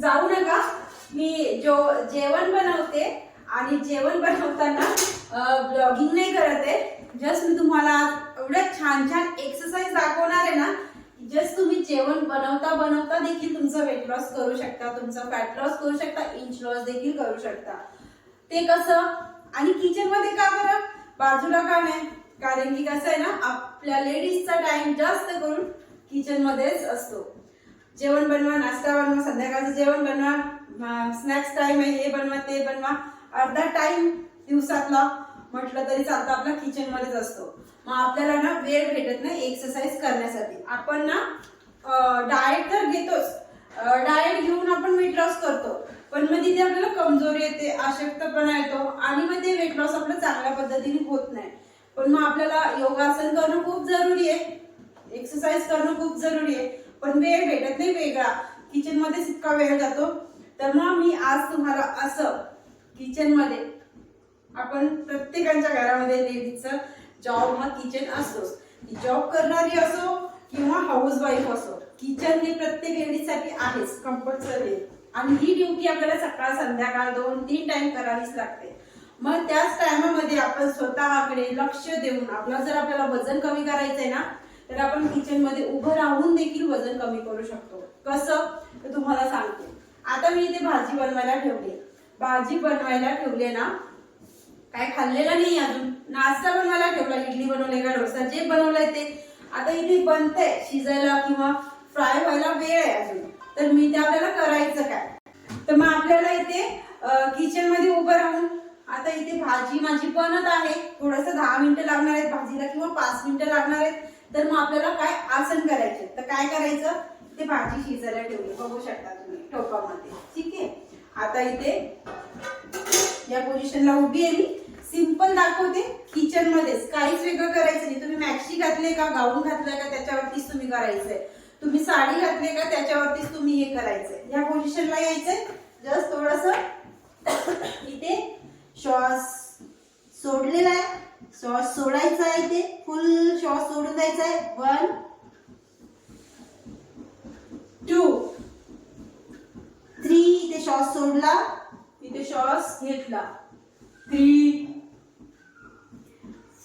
जाऊ नका. मी जो जेवण बनवते आणि जेवण बनवताना ब्लॉगिंग नाही करत आहे. जस्ट मी तुम्हाला एवढ्या छान छान एक्सरसाइज दाखवणार आहे ना जस्ट तुम्ही जेवण बनवता बनवता देखील तुमचा वेट लॉस करू शकता तुमचा फॅट लॉस करू शकता इंच लॉस देखील करू शकता. ते कसं? आणि किचनमध्ये का बरं? बाजूला का नाही? कारण की कसं आहे ना आपल्या लेडीजचा टाइम जास्त करून किचन मध्येच असतो. जेवण बनवा नाश्ता बनवा संध्याकाळचं जेवण बनवा स्नॅक्स टाइम आहे हे बनवा ते बनवा. अर्धा टाइम दिवसातला म्हटलं तरी चालतं आपला किचन मध्येच असतो. मग आपल्याला ना वेळ भेटत नाही एक्सरसाइज करण्यासाठी. आपण ना डाएट तर घेतोच. डाएट घेऊन आपण वेट लॉस करतो. पण मग तिथे आपल्याला कमजोरी येते अशक्तपणा येतो आणि मग ते वेट लॉस आपलं चांगल्या पद्धतीने होत नाही. पण मग आपल्याला योगासन करणं खूप जरुरी आहे. एक्सरसाइज करणं खूप जरुरी आहे. पण वेळ भेटत नाही वेगळा. किचन मध्येच इतका वेळ जातो. तर मग मी आज तुम्हाला असं किचनमध्ये आपण प्रत्येकाच्या घरामध्ये लेडीज जॉब हा किचन असतोच. जॉब करणारी असो किंवा हाऊस वाईफ असो किचन हे प्रत्येक लेडीजसाठी आहेच कंपल्सरी आणि ही ड्युटी आपल्याला सकाळ संध्याकाळ दोन तीन टाइम करावीच लागते. मग त्याच टायमामध्ये आपण स्वतःकडे लक्ष देऊन आपला जर आपल्याला वजन कमी करायचंय ना तर आपण किचनमध्ये उभं राहून देखील वजन कमी करू शकतो. कसं? तर तुम्हाला सांगते. आता मी इथे भाजी बनवायला ठेवली. भाजी बनवायला ठेवली ना काय खाल्लेलं नाही अजून. नाश्ता बनवायला ठेवला इडली बनवले का डोसा? जे बनवलंय ते. आता इथे बनतंय शिजायला किंवा फ्राय व्हायला वेळ आहे अजून. तर मी ते आपल्याला करायचं काय? तर मग आपल्याला इथे किचनमध्ये उभं राहून आता इथे भाजी माझी बनत आहे. थोडस दहा मिनिटं लागणार आहेत भाजीला किंवा पाच मिनिटं लागणार आहेत. तर मग आपल्याला काय आसन करायचे? तर काय करायचं? ते भाजी शिजायला ठेवली. बघू शकता तुम्ही टोपामध्ये. ठीक आहे? आता इथे या पोझिशनला उभी आहे मी. सिंपल दाखवते. किचन मध्येच. काहीच वेगळं करायचं नाही. तुम्ही मॅक्सी घातले का? गाऊन घातलं का? त्याच्यावरतीच तुम्ही करायचंय. तुम्ही साडी घातली का? त्याच्यावरतीच तुम्ही हे करायचंय. या पोझिशनला यायचंय.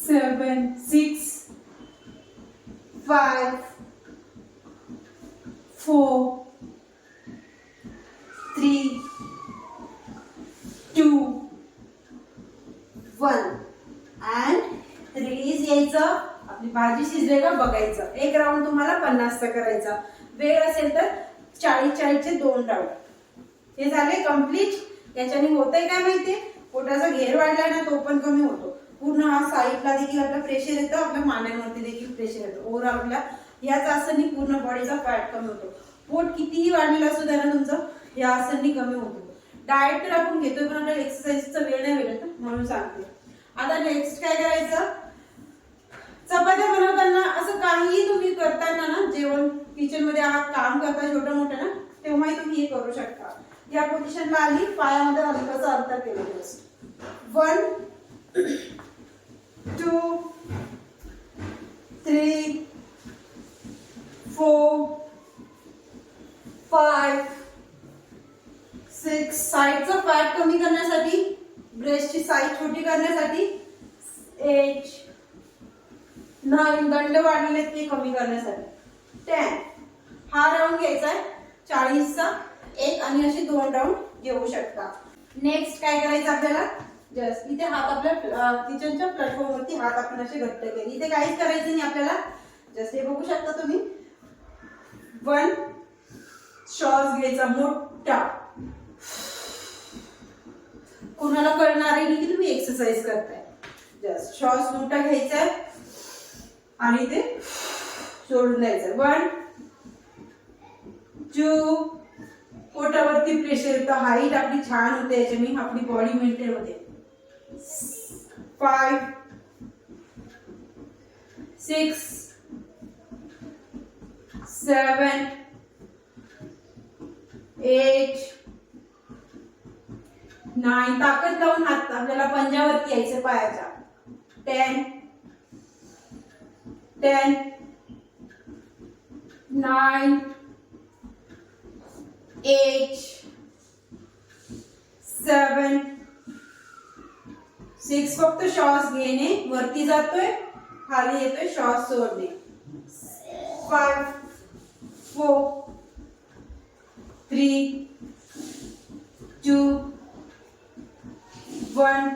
seven, six, five, four, three, two, one and release यायचं. आपली भाजी शिजले का बघायचं. एक राऊंड तुम्हाला पन्नासचा करायचा. वेळ असेल तर चाळीस चाळीसचे दोन राऊंड हे झाले कंप्लीट याच्याने होतंय काय माहितीये? पोटाचा घेर वाढला ना तो पण कमी होतो. पूर्ण देखील आपलं प्रेशर येतं आपल्या मान्यांवरती देखील प्रेशर येतं. ओव्हरऑल आपल्या याच आसननी पूर्ण बॉडीचा फॅट कमी होतो. पोट कितीही वाढलेलं असू द्या ना तुमचं या आसननी कमी होतो. डाएट तर आपण घेतोय पण आपल्याला एक्सरसाइजचा वेळ नाही भेटत म्हणून सांगते. आता नेक्स्ट काय करायचं? चपात्या बनवताना असं काहीही तुम्ही करताना ना जेवण किचनमध्ये आहात काम करता छोटं मोठं ना तेव्हाही तुम्ही हे करू शकता. या पोझिशनला आली पायामध्ये हलकाचं अंतर केलं one two three four five six. साईडचा फॅट कमी करण्यासाठी ब्रेस्टची साईज छोटी करण्यासाठी एच नाईन दंड वाढलेले ते कमी करण्यासाठी. टेन. हा राऊंड घ्यायचा आहे. चाळीसचा एक आणि असे दोन राऊंड घेऊ शकता. नेक्स्ट काय करायचं आपल्याला? जस्ट इथे हात आपल्या किचनच्या प्लॅटफॉर्म वरती हात आपण असे घट्ट केले. इथे काहीच करायचं नाही आपल्याला. जस्ट हे बघू शकता तुम्ही. वन श्वास घ्यायचा मोठा. कोणाला कळणार आहे की तुम्ही एक्सरसाइज करताय? जस्ट श्वास मोठा घ्यायचा आहे. आणि ते सोडून द्यायचं वन टू पोटावरती प्रेशर येतं हाईट आपली छान होते याच्याने आपली बॉडी मेंटेन होते. Five, six seven eight nine ताकद लावून हात आपल्याला पंजावरती यायचं पायाच्या. Ten ten nine eight seven six फक्त श्वास घेणे वरती जातोय खाली येतोय श्वास सोडणे. Five four three two one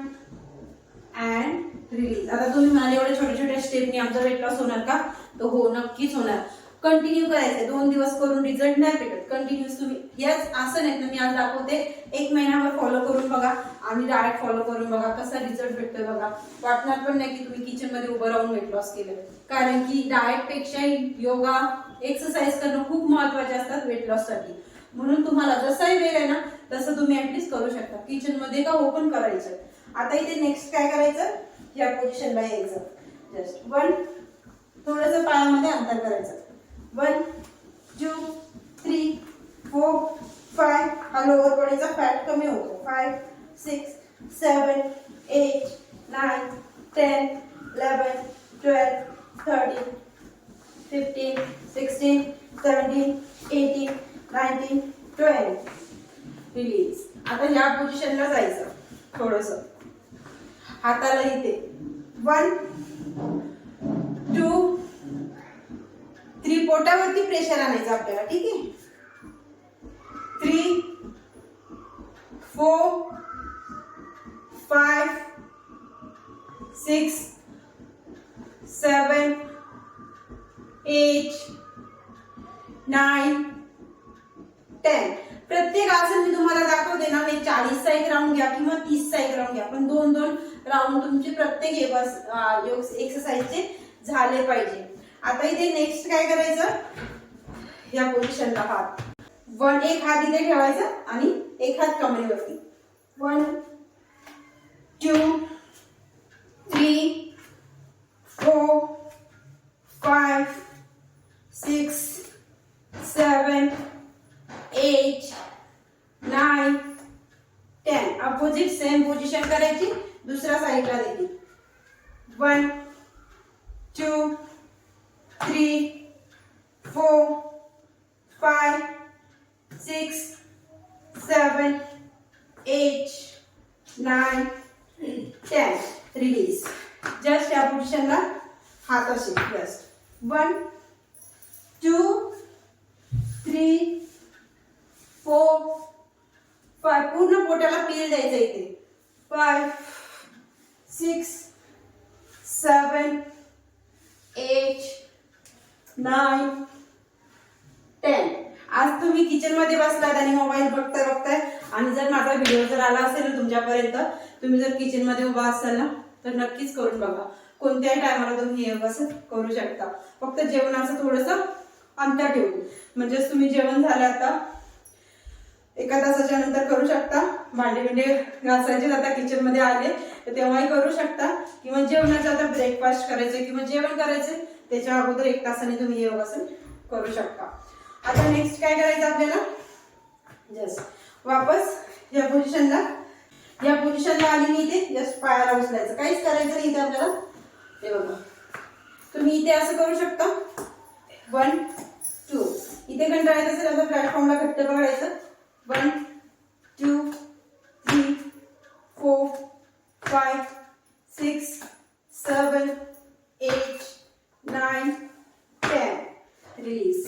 and release आता तुम्ही म्हणाले एवढ्या छोट्या छोट्या स्टेपनी आमचा वेट लॉस होणार का? तो हो नक्कीच होणार. कंटिन्यू करायचंय. दोन दिवस करून रिझल्ट नाही भेटत. कंटिन्यूस तुम्ही. याच असं नाही. ना मी आज दाखवते. एक महिन्यावर फॉलो करून बघा. आणि डायरेक्ट फॉलो करून बघा कसा रिझल्ट भेटतोय बघा. वाटणार पण नाही की तुम्ही किचनमध्ये उभं राहून वेट लॉस केलं कारण की डाएटपेक्षा योगा एक्सरसाइज करणं खूप महत्त्वाचे असतात वेट लॉससाठी म्हणून तुम्हाला जसाही वेळ आहे ना तसं तुम्ही ऍटलीस्ट करू शकता. किचनमध्ये का ओपन करायचं आता इथे नेक्स्ट काय करायचं? या पोझिशनला यायचं. जस्ट वन थोडंसं पायामध्ये अंतर करायचं. One two three four five हा लोअर बॉडीचा फॅट कमी होतो. Five six seven eight nine ten eleven twelve thirteen fifteen sixteen seventeen eighteen nineteen twelve release आता ह्या पोझिशनला जायचं. थोडंसं. हाताला इथे. वन पोटावरती प्रेशर आणायचं आपल्याला ठीक आहे? Three four five six seven eight nine ten प्रत्येक आसन मी तुम्हाला दाखवते ना मी चाळीसचा एक राऊंड घ्या किंवा तीसचा एक राऊंड घ्या. पण दोन दोन राऊंड तुमचे प्रत्येक योग एक्सरसाइजचे झाले पाहिजे. आता इथे नेक्स्ट काय करायचं? या पोझिशनला हात वन एक हात इथे ठेवायचा आणि एक हात कमरेवरती. One two three four five six seven eight nine ten opposite same position करायची दुसऱ्या साईडला देखील one two three four five six seven eight nine ten. Release just या पोझिशनला हात असे. Just one two three four five पूर्ण पोटाला पील द्यायचं इथे five six seven eight nine ten आज तुम्ही किचनमध्ये बसलात आणि मोबाईल बघता बघताय आणि जर माझा व्हिडिओ जर आला असेल ना तुमच्यापर्यंत तुम्ही जर किचनमध्ये उभा असाल ना तर नक्कीच करून बघा. कोणत्याही टायमाला तुम्ही हे असं करू शकता. फक्त जेवणाचं थोडंसं अंतर ठेवून. म्हणजेच तुम्ही जेवण झालं आता एका तासाच्या नंतर करू शकता. भांडे बिंडे घासायचे आता किचनमध्ये आले तर तेव्हाही करू शकता. किंवा जेवणाचं आता ब्रेकफास्ट करायचे किंवा जेवण करायचे त्याच्या अगोदर एक तासाने तुम्ही योगासन करू शकता. आता नेक्स्ट काय करायचं आपल्याला? जस्ट वापस या पोझिशनला या पोझिशनला आली मी इथे जस्ट पायाला उचलायचं. काहीच करायचं नाही इथे आपल्याला. हे बघा. तुम्ही इथे असं करू शकता. वन टू इथे कंटाळायचं असेल आता प्लॅटफॉर्मला घट्ट पकडायचं one two three four five six seven eight nine ten release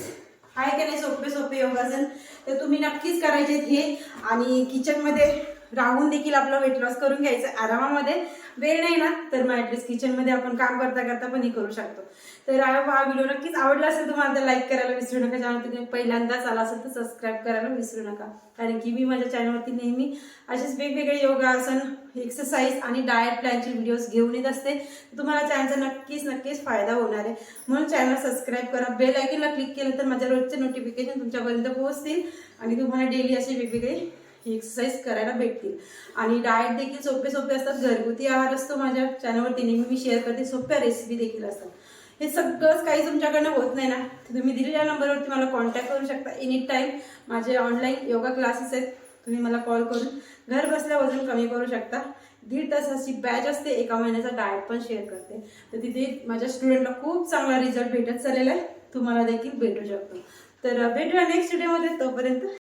आहे का नाही सोपे सोपे योगासन तर तुम्ही नक्कीच करायचे हे आणि किचनमध्ये राहून देखील आपला वेट लॉस करून घ्यायचं. आरामामध्ये वेळ नाही ना तर मग ॲटलिस्ट किचनमध्ये आपण काम करता करता पण हे करू शकतो. तर हा व्हिडिओ नक्कीच आवडला असेल तुम्हाला तर लाईक करायला विसरू नका. चॅनल तुम्ही पहिल्यांदाच आला असेल तर सबस्क्राईब करायला विसरू नका. कारण की मी माझ्या चॅनलवरती नेहमी असेच वेगवेगळे योगासन एक्सरसाइज आणि डाएट प्लॅनचे व्हिडिओज घेऊन येत असते. तुम्हाला चॅनलचा नक्कीच नक्कीच फायदा होणार आहे. म्हणून चॅनल सबस्क्राईब करा. बेल आयकनला क्लिक केलं तर माझ्या रोजचे नोटिफिकेशन तुमच्यापर्यंत पोहोचतील. आणि तुम्हाला डेली असे वेगवेगळे एक्सरसाइज करायला भेटतील. आणि डाएट देखील सोपे सोपे असतात. घरगुती आहार असतो माझ्या चॅनलवरती नेहमी मी शेअर करते. सोप्या रेसिपी देखील असतात. हे सगळंच काही तुमच्याकडनं होत नाही ना. तर तुम्ही दिलेल्या नंबरवरती मला कॉन्टॅक्ट करू शकता. एनी टाईम माझे ऑनलाईन योगा क्लासेस आहेत. तुम्ही मला कॉल करून घर बसल्या वजन कमी करू शकता. दीड तासाची बॅच असते. एका महिन्याचा डाएट पण शेअर करते. तर तिथे माझ्या स्टुडंटला खूप चांगला रिझल्ट भेटत चाललेला आहे. तुम्हाला देखील भेटू शकतो. तर भेटूया नेक्स्ट व्हिडिओमध्ये तोपर्यंत